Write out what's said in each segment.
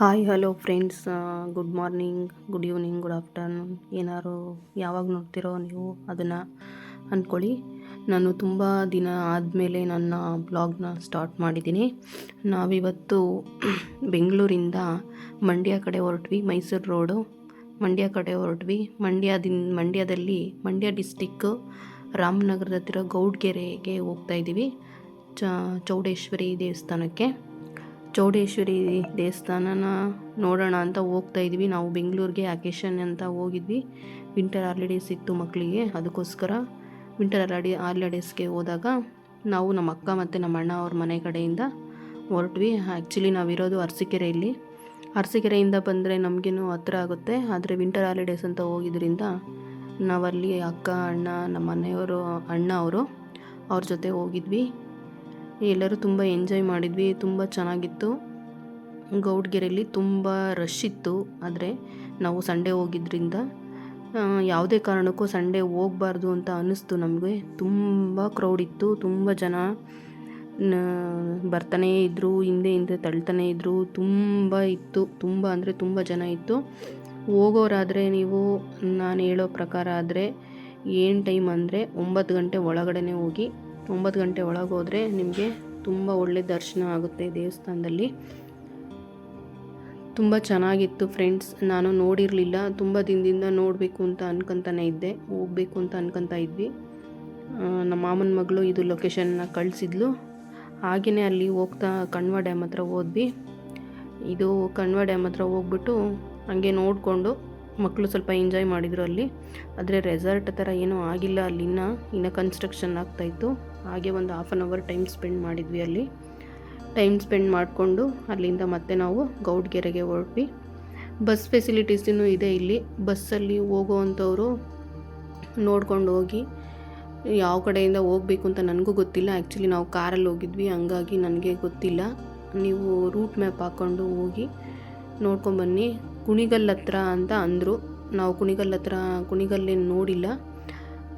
Hi hello friends good morning good evening good afternoon ಏನಾದ್ರು ಯಾವಾಗ ನೋಡ್ತಿರೋ ನೀವು ಅದನ್ನು ಅಂದ್ಕೊಳ್ಳಿ. ನಾನು ತುಂಬ ದಿನ ಆದಮೇಲೆ ನನ್ನ ಬ್ಲಾಗ್ನ ಸ್ಟಾರ್ಟ್ ಮಾಡಿದ್ದೀನಿ. ನಾವಿವತ್ತು ಬೆಂಗಳೂರಿಂದ ಮಂಡ್ಯ ಕಡೆ ಹೊರಟ್ವಿ, ಮೈಸೂರು ರೋಡು. ಮಂಡ್ಯ ಕಡೆ ಹೊರಟ್ವಿ. ಮಂಡ್ಯದಿಂದ ಮಂಡ್ಯದಲ್ಲಿ, ಮಂಡ್ಯ ಡಿಸ್ಟಿಕ್ಕು ರಾಮನಗರದ ಹತ್ತಿರ ಗೌಡ್ಗೆರೆಗೆ ಹೋಗ್ತಾ ಇದ್ದೀವಿ. ಚೌಡೇಶ್ವರಿ ದೇವಸ್ಥಾನಕ್ಕೆ. ಚೌಡೇಶ್ವರಿ ದೇವಸ್ಥಾನನ ನೋಡೋಣ ಅಂತ ಹೋಗ್ತಾ ಇದ್ವಿ. ನಾವು ಬೆಂಗಳೂರಿಗೆ ಅಕೇಶನ್ ಅಂತ ಹೋಗಿದ್ವಿ. ವಿಂಟರ್ ಹಾಲಿಡೇಸ್ ಇತ್ತು ಮಕ್ಕಳಿಗೆ, ಅದಕ್ಕೋಸ್ಕರ ವಿಂಟರ್ ಹಾಲಿಡೇ ಹಾಲಿಡೇಸ್ಗೆ ಹೋದಾಗ ನಾವು ನಮ್ಮ ಅಕ್ಕ ಮತ್ತು ನಮ್ಮ ಅಣ್ಣ ಅವ್ರ ಮನೆ ಕಡೆಯಿಂದ ಹೊರಟ್ವಿ. ಆ್ಯಕ್ಚುಲಿ ನಾವಿರೋದು ಅರಸೀಕೆರೆಯಲ್ಲಿ. ಅರಸೀಕೆರೆಯಿಂದ ಬಂದರೆ ನಮಗೇನು ಹತ್ರ ಆಗುತ್ತೆ. ಆದರೆ ವಿಂಟರ್ ಹಾಲಿಡೇಸ್ ಅಂತ ಹೋಗಿದ್ದರಿಂದ ನಾವಲ್ಲಿ ಅಕ್ಕ, ಅಣ್ಣ, ನಮ್ಮ ಮನೆಯವರು, ಅಣ್ಣ ಅವರು ಅವ್ರ ಜೊತೆ ಹೋಗಿದ್ವಿ. ಎಲ್ಲರೂ ತುಂಬ ಎಂಜಾಯ್ ಮಾಡಿದ್ವಿ, ತುಂಬ ಚೆನ್ನಾಗಿತ್ತು. ಗೌಡ್ಗೆರೆಯಲ್ಲಿ ತುಂಬ ರಶ್ ಇತ್ತು, ಆದರೆ ನಾವು ಸಂಡೇ ಹೋಗಿದ್ದರಿಂದ ಯಾವುದೇ ಕಾರಣಕ್ಕೂ ಸಂಡೇ ಹೋಗಬಾರ್ದು ಅಂತ ಅನ್ನಿಸ್ತು ನಮಗೆ. ತುಂಬ ಕ್ರೌಡ್ ಇತ್ತು, ತುಂಬ ಜನ ಬರ್ತಾನೇ ಇದ್ದರು ಹಿಂದೆ ಹಿಂದೆ ತಳ್ತಾನೇ ಇದ್ದರು ತುಂಬ ಇತ್ತು, ತುಂಬ ಅಂದರೆ ತುಂಬ ಜನ ಇತ್ತು. ಹೋಗೋರಾದರೆ ನೀವು, ನಾನು ಹೇಳೋ ಪ್ರಕಾರ ಆದರೆ ಏನು ಟೈಮ್ ಅಂದರೆ ಒಂಬತ್ತು ಗಂಟೆ ಒಳಗಡೆ ಹೋಗಿ ಒಂಬತ್ತು ಗಂಟೆ ಒಳಗೆ ಹೋದರೆ ನಿಮಗೆ ತುಂಬ ಒಳ್ಳೆ ದರ್ಶನ ಆಗುತ್ತೆ ದೇವಸ್ಥಾನದಲ್ಲಿ. ತುಂಬ ಚೆನ್ನಾಗಿತ್ತು ಫ್ರೆಂಡ್ಸ್ ನಾನು ನೋಡಿರಲಿಲ್ಲ. ತುಂಬ ದಿನದಿಂದ ನೋಡಬೇಕು ಅಂತ ಅನ್ಕೊತಾನೆ ಇದ್ದೆ. ಹೋಗ್ಬೇಕು ಅಂತ ಅನ್ಕೊತಾ ಇದ್ವಿ. ನಮ್ಮ ಮಾಮನ ಮಗಳು ಇದು ಲೊಕೇಶನ್ನ ಕಳಿಸಿದ್ಲು. ಹಾಗೆಯೇ ಅಲ್ಲಿ ಹೋಗ್ತಾ ಕಣ್ವ ಡ್ಯಾಮ್ ಹತ್ರ ಹೋದ್ವಿ. ಇದು ಕಣ್ವ ಡ್ಯಾಮ್ ಹತ್ರ ಹೋಗ್ಬಿಟ್ಟು ಹಂಗೆ ನೋಡಿಕೊಂಡು ಮಕ್ಕಳು ಸ್ವಲ್ಪ ಎಂಜಾಯ್ ಮಾಡಿದರು ಅಲ್ಲಿ. ಆದರೆ ರೆಸಾರ್ಟ್ ಥರ ಏನೂ ಆಗಿಲ್ಲ ಅಲ್ಲಿ ಇನ್ನೂ ಕನ್ಸ್ಟ್ರಕ್ಷನ್ ಆಗ್ತಾಯಿತ್ತು ಹಾಗೆ ಒಂದು half an hour time spend ಮಾಡಿದ್ವಿ ಅಲ್ಲಿ. ಟೈಮ್ ಸ್ಪೆಂಡ್ ಮಾಡಿಕೊಂಡು ಅಲ್ಲಿಂದ ಮತ್ತೆ ನಾವು ಗೌಡ್ಗೆರೆಗೆ ಹೊರಟ್ವಿ. ಬಸ್ ಫೆಸಿಲಿಟೀಸಿನೂ ಇದೆ ಇಲ್ಲಿ. ಬಸ್ಸಲ್ಲಿ ಹೋಗುವಂಥವರು ನೋಡ್ಕೊಂಡು ಹೋಗಿ ಯಾವ ಕಡೆಯಿಂದ ಹೋಗಬೇಕು ಅಂತ ನನಗೂ ಗೊತ್ತಿಲ್ಲ. ಆ್ಯಕ್ಚುಲಿ ನಾವು ಕಾರಲ್ಲಿ ಹೋಗಿದ್ವಿ. ಹಂಗಾಗಿ ನನಗೆ ಗೊತ್ತಿಲ್ಲ. ನೀವು ರೂಟ್ ಮ್ಯಾಪ್ ಹಾಕ್ಕೊಂಡು ಹೋಗಿ ನೋಡ್ಕೊಂಬನ್ನಿ. ಕುಣಿಗಲ್ ಹತ್ರ ಅಂತ ಅಂದರು. ನಾವು ಕುಣಿಗಲ್ ಹತ್ರ ಕುಣಿಗಲ್ಲೇನು ನೋಡಿಲ್ಲ.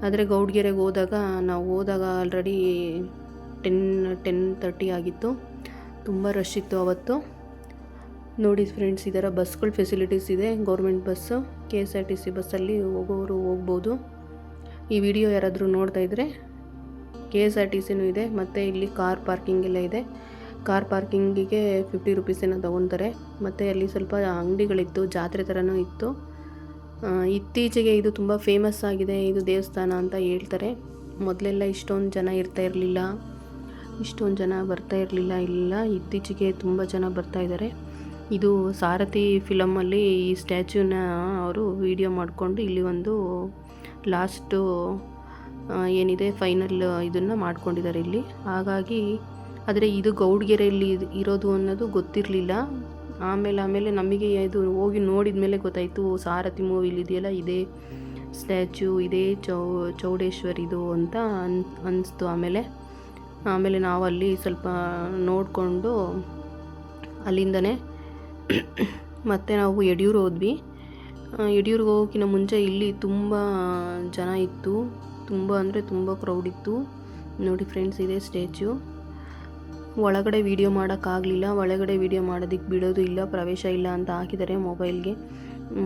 ಆದರೆ ಗೌಡ್ಗೆರೆಗೆ ಹೋದಾಗ, ನಾವು ಹೋದಾಗ ಆಲ್ರೆಡಿ ಟೆನ್ ಟೆನ್ ತರ್ಟಿ ಆಗಿತ್ತು. ತುಂಬ ರಶ್ ಇತ್ತು ಅವತ್ತು. ನೋಡಿ ಫ್ರೆಂಡ್ಸ್ ಇದರ ಬಸ್ಗಳು ಫೆಸಿಲಿಟೀಸ್ ಇದೆ. Government bus K S R T C ಬಸ್ಸಲ್ಲಿ ಹೋಗೋರು ಹೋಗ್ಬೋದು. ಈ ವಿಡಿಯೋ ಯಾರಾದರೂ ನೋಡ್ತಾ ಇದ್ದರೆ ಕೆ ಎಸ್ ಆರ್ ಟಿ ಸಿನೂ ಇದೆ, ಮತ್ತು ಇಲ್ಲಿ ಕಾರ್ ಪಾರ್ಕಿಂಗ್ ಎಲ್ಲ ಇದೆ. ಕಾರ್ ಪಾರ್ಕಿಂಗಿಗೆ ಫಿಫ್ಟಿ ರುಪೀಸೇನೋ ತೊಗೊತಾರೆ. ಮತ್ತು ಅಲ್ಲಿ ಸ್ವಲ್ಪ ಅಂಗಡಿಗಳಿತ್ತು, ಜಾತ್ರೆ ಥರನೂ ಇತ್ತು. ಇತ್ತೀಚೆಗೆ ಇದು ತುಂಬ ಫೇಮಸ್ ಆಗಿದೆ, ಇದು ದೇವಸ್ಥಾನ ಅಂತ ಹೇಳ್ತಾರೆ. ಮೊದಲೆಲ್ಲ ಇಷ್ಟೊಂದು ಜನ ಇರ್ತಾ ಇರಲಿಲ್ಲ. ಇಷ್ಟೊಂದು ಜನ ಬರ್ತಾ ಇರಲಿಲ್ಲ, ಇಲ್ಲ. ಇತ್ತೀಚೆಗೆ ತುಂಬ ಜನ ಬರ್ತಾ ಇದ್ದಾರೆ. ಇದು ಸಾರಥಿ ಫಿಲಮಲ್ಲಿ ಈ ಸ್ಟ್ಯಾಚ್ಯೂನ ಅವರು ವಿಡಿಯೋ ಮಾಡಿಕೊಂಡು ಇಲ್ಲಿ ಒಂದು ಲಾಸ್ಟು ಏನಿದೆ ಫೈನಲ್ ಇದನ್ನು ಮಾಡ್ಕೊಂಡಿದ್ದಾರೆ ಇಲ್ಲಿ. ಹಾಗಾಗಿ ಆದರೆ ಇದು ಗೌಡ್ಗೆರೆಯಲ್ಲಿ ಇರೋದು ಅನ್ನೋದು ಗೊತ್ತಿರಲಿಲ್ಲ. ಆಮೇಲೆ ಆಮೇಲೆ ನಮಗೆ ಇದು ಹೋಗಿ ನೋಡಿದ ಮೇಲೆ ಗೊತ್ತಾಯಿತು, ಸಾರಥಿ ಮೂವಿಲಿ ಇದೆಯಲ್ಲ ಇದೇ ಸ್ಟ್ಯಾಚು ಇದೇ ಚೌ, ಚೌಡೇಶ್ವರಿದು ಅಂತ ಅನ್, ಅನಿಸ್ತು ಆಮೇಲೆ. ಆಮೇಲೆ ನಾವು ಅಲ್ಲಿ ಸ್ವಲ್ಪ ನೋಡಿಕೊಂಡು ಅಲ್ಲಿಂದನೇ ಮತ್ತೆ ನಾವು ಯಡಿಯೂರು ಹೋದ್ವಿ. ಯಡಿಯೂರಿಗೆ ಹೋಗೋಕ್ಕಿಂತ ಮುಂಚೆ ಇಲ್ಲಿ ತುಂಬ ಜನ ಇತ್ತು. ತುಂಬ ಅಂದರೆ ತುಂಬ ಕ್ರೌಡ್ ಇತ್ತು. ನೋಡಿ ಫ್ರೆಂಡ್ಸ್ ಇದೆ ಸ್ಟ್ಯಾಚ್ಯೂ ಒಳಗಡೆ ವೀಡಿಯೋ ಮಾಡೋಕ್ಕಾಗಲಿಲ್ಲ. ಒಳಗಡೆ ವೀಡಿಯೋ ಮಾಡೋದಕ್ಕೆ ಬಿಡೋದು ಇಲ್ಲ, ಪ್ರವೇಶ ಇಲ್ಲ ಅಂತ ಹಾಕಿದ್ದಾರೆ ಮೊಬೈಲ್ಗೆ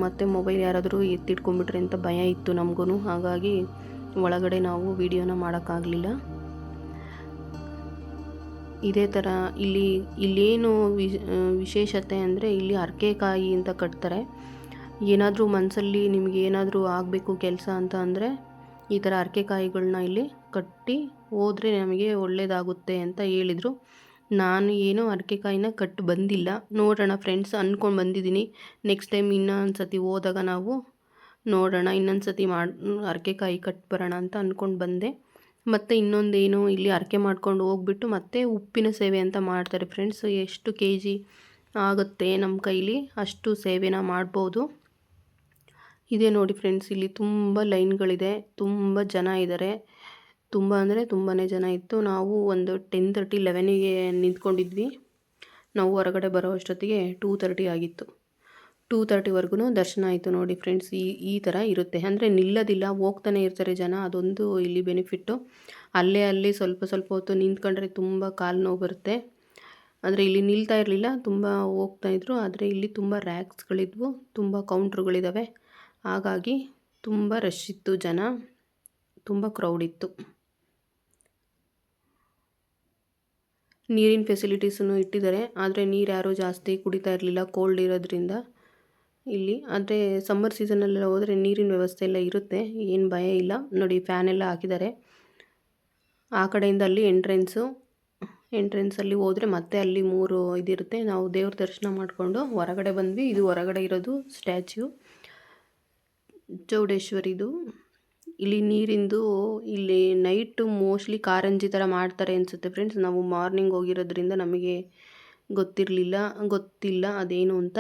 ಮತ್ತು ಮೊಬೈಲ್ ಯಾರಾದರೂ ಎತ್ತಿಟ್ಕೊಂಡ್ಬಿಟ್ರೆ ಅಂತ ಭಯ ಇತ್ತು ನಮಗೂ ಹಾಗಾಗಿ ಒಳಗಡೆ ನಾವು ವೀಡಿಯೋನ ಮಾಡೋಕ್ಕಾಗಲಿಲ್ಲ. ಇದೇ ಥರ ಇಲ್ಲಿ, ಇಲ್ಲೇನು ವಿಶೇಷತೆ ಅಂದರೆ ಇಲ್ಲಿ ಅರ್ಕೆಕಾಯಿ ಅಂತ ಕಟ್ತಾರೆ. ಏನಾದರೂ ಮನಸ್ಸಲ್ಲಿ ನಿಮಗೆ ಏನಾದರೂ ಆಗಬೇಕು ಕೆಲಸ ಅಂತ ಅಂದರೆ ಈ ಥರ ಅರ್ಕೆಕಾಯಿಗಳನ್ನ ಇಲ್ಲಿ ಕಟ್ಟಿ ಹೋದರೆ ನಮಗೆ ಒಳ್ಳೆಯದಾಗುತ್ತೆ ಅಂತ ಹೇಳಿದರು. ನಾನು ಏನೋ ಕಾಯಿನ ಕಟ್ಟು ಬಂದಿಲ್ಲ. ನೋಡೋಣ ಫ್ರೆಂಡ್ಸ್ ಅಂದ್ಕೊಂಡು ಬಂದಿದ್ದೀನಿ. ನೆಕ್ಸ್ಟ್ ಟೈಮ್ ಇನ್ನೊಂದು ಸತಿ ಹೋದಾಗ ನಾವು ನೋಡೋಣ ಇನ್ನೊಂದು ಸತಿ ಮಾಡಿ ಅರಕೆಕಾಯಿ ಕಟ್ ಬರೋಣ ಅಂತ ಅಂದ್ಕೊಂಡು ಬಂದೆ. ಮತ್ತು ಇನ್ನೊಂದೇನು ಇಲ್ಲಿ ಅರಕೆ ಮಾಡ್ಕೊಂಡು ಹೋಗ್ಬಿಟ್ಟು ಮತ್ತೆ ಉಪ್ಪಿನ ಸೇವೆ ಅಂತ ಮಾಡ್ತಾರೆ ಫ್ರೆಂಡ್ಸ್ ಎಷ್ಟು ಕೆ ಆಗುತ್ತೆ ನಮ್ಮ ಕೈಲಿ ಅಷ್ಟು ಸೇವೆನ ಮಾಡ್ಬೋದು. ಇದೇ ನೋಡಿ ಫ್ರೆಂಡ್ಸ್, ಇಲ್ಲಿ ತುಂಬ ಲೈನ್ಗಳಿದೆ, ತುಂಬ ಜನ ಇದ್ದಾರೆ ತುಂಬ ಅಂದರೆ ತುಂಬಾ ಜನ ಇತ್ತು. ನಾವು ಒಂದು ಟೆನ್ ತರ್ಟಿ ಲೆವೆನಿಗೆ ನಿಂತ್ಕೊಂಡಿದ್ವಿ. ನಾವು ಹೊರಗಡೆ ಬರೋ ಅಷ್ಟೊತ್ತಿಗೆ ಟೂ ತರ್ಟಿ ಆಗಿತ್ತು. ಟೂ ತರ್ಟಿವರೆಗೂ ದರ್ಶನ ಆಯಿತು ನೋಡಿ ಫ್ರೆಂಡ್ಸ್, ಈ ಈ ಥರ ಇರುತ್ತೆ. ಅಂದರೆ ನಿಲ್ಲೋದಿಲ್ಲ, ಹೋಗ್ತಾನೆ ಇರ್ತಾರೆ ಜನ, ಅದೊಂದು ಇಲ್ಲಿ ಬೆನಿಫಿಟ್ಟು ಅಲ್ಲೇ, ಅಲ್ಲಿ ಸ್ವಲ್ಪ ಸ್ವಲ್ಪ ಹೊತ್ತು ನಿಂತ್ಕೊಂಡ್ರೆ ತುಂಬ ಕಾಲು ನೋವು ಬರುತ್ತೆ. ಆದರೆ ಇಲ್ಲಿ ನಿಲ್ತಾ ಇರಲಿಲ್ಲ, ತುಂಬ ಹೋಗ್ತಾಯಿದ್ರು ಆದರೆ ಇಲ್ಲಿ ತುಂಬ ರ್ಯಾಕ್ಸ್ಗಳಿದ್ವು ತುಂಬ ಕೌಂಟ್ರುಗಳಿದ್ದಾವೆ ಹಾಗಾಗಿ ತುಂಬ ರಶ್ ಇತ್ತು ಜನ, ತುಂಬ ಕ್ರೌಡ್ ಇತ್ತು. ನೀರಿನ ಫೆಸಿಲಿಟೀಸನ್ನು ಇಟ್ಟಿದ್ದಾರೆ, ಆದರೆ ನೀರು ಯಾರೂ ಜಾಸ್ತಿ ಕುಡಿತಾ ಇರಲಿಲ್ಲ ಕೋಲ್ಡ್ ಇರೋದ್ರಿಂದ ಇಲ್ಲಿ. ಆದರೆ ಸಮ್ಮರ್ ಸೀಸನಲ್ಲೆಲ್ಲ ಹೋದರೆ ನೀರಿನ ವ್ಯವಸ್ಥೆ ಎಲ್ಲ ಇರುತ್ತೆ, ಏನು ಭಯ ಇಲ್ಲ. ನೋಡಿ ಫ್ಯಾನ್ ಎಲ್ಲ ಹಾಕಿದ್ದಾರೆ. ಆ ಕಡೆಯಿಂದ ಅಲ್ಲಿ ಎಂಟ್ರೆನ್ಸು ಎಂಟ್ರೆನ್ಸಲ್ಲಿ ಹೋದರೆ ಮತ್ತೆ ಅಲ್ಲಿ ಮೂರು ಇದಿರುತ್ತೆ. ನಾವು ದೇವ್ರ ದರ್ಶನ ಮಾಡಿಕೊಂಡು ಹೊರಗಡೆ ಬಂದ್ವಿ. ಇದು ಹೊರಗಡೆ ಇರೋದು ಸ್ಟ್ಯಾಚ್ಯೂ ಚೌಡೇಶ್ವರಿದು. ಇಲ್ಲಿ ನೀರಿಂದು ಇಲ್ಲಿ ನೈಟು ಮೋಸ್ಟ್ಲಿ ಕಾರಂಜಿ ಥರ ಮಾಡ್ತಾರೆ ಅನಿಸುತ್ತೆ ಫ್ರೆಂಡ್ಸ್ ನಾವು ಮಾರ್ನಿಂಗ್ ಹೋಗಿರೋದ್ರಿಂದ ನಮಗೆ ಗೊತ್ತಿರಲಿಲ್ಲ, ಗೊತ್ತಿಲ್ಲ ಅದೇನು ಅಂತ.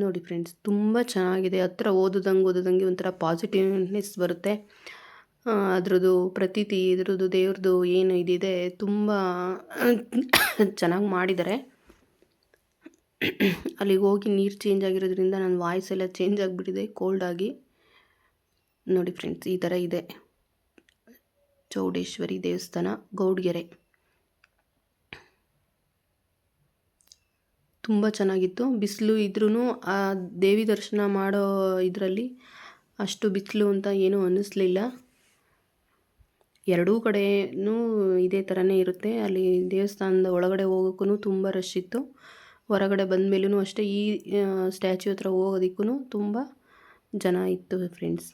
ನೋಡಿ ಫ್ರೆಂಡ್ಸ್ ತುಂಬ ಚೆನ್ನಾಗಿದೆ. ಹತ್ರ ಓದೋದಂಗೆ ಓದೋದಂಗೆ ಒಂಥರ ಪಾಸಿಟಿವ್ನೆಸ್ ಬರುತ್ತೆ. ಅದರದ್ದು ಪ್ರತೀತಿ, ಇದ್ರದ್ದು ದೇವ್ರದ್ದು ಏನು ಇದಿದೆ, ತುಂಬ ಚೆನ್ನಾಗಿ ಮಾಡಿದ್ದಾರೆ. ಅಲ್ಲಿಗೆ ಹೋಗಿ ನೀರು ಚೇಂಜ್ ಆಗಿರೋದ್ರಿಂದ ನನ್ನ ವಾಯ್ಸ್ ಎಲ್ಲ ಚೇಂಜ್ ಆಗಿಬಿಟ್ಟಿದೆ ಕೋಲ್ಡಾಗಿ ನೋಡಿ ಫ್ರೆಂಡ್ಸ್ ಈ ಥರ ಇದೆ. ಚೌಡೇಶ್ವರಿ ದೇವಸ್ಥಾನ, ಗೌಡ್ಗೆರೆ. ತುಂಬ ಚೆನ್ನಾಗಿತ್ತು. ಬಿಸಿಲು ಇದ್ರೂ ಆ ದೇವಿ ದರ್ಶನ ಮಾಡೋ ಇದರಲ್ಲಿ ಅಷ್ಟು ಬಿಸಿಲು ಅಂತ ಏನೂ ಅನ್ನಿಸ್ಲಿಲ್ಲ ಎರಡೂ ಕಡೆಯೂ ಇದೇ ಥರನೇ ಇರುತ್ತೆ. ಅಲ್ಲಿ ದೇವಸ್ಥಾನದ ಒಳಗಡೆ ಹೋಗೋಕ್ಕೂ ತುಂಬ ರಶ್ ಇತ್ತು. ಹೊರಗಡೆ ಬಂದ ಮೇಲೂ ಅಷ್ಟೇ ಈ ಸ್ಟ್ಯಾಚ್ಯೂ ಹತ್ರ ಹೋಗೋದಕ್ಕೂ ತುಂಬ ಜನ ಇತ್ತು ಫ್ರೆಂಡ್ಸ್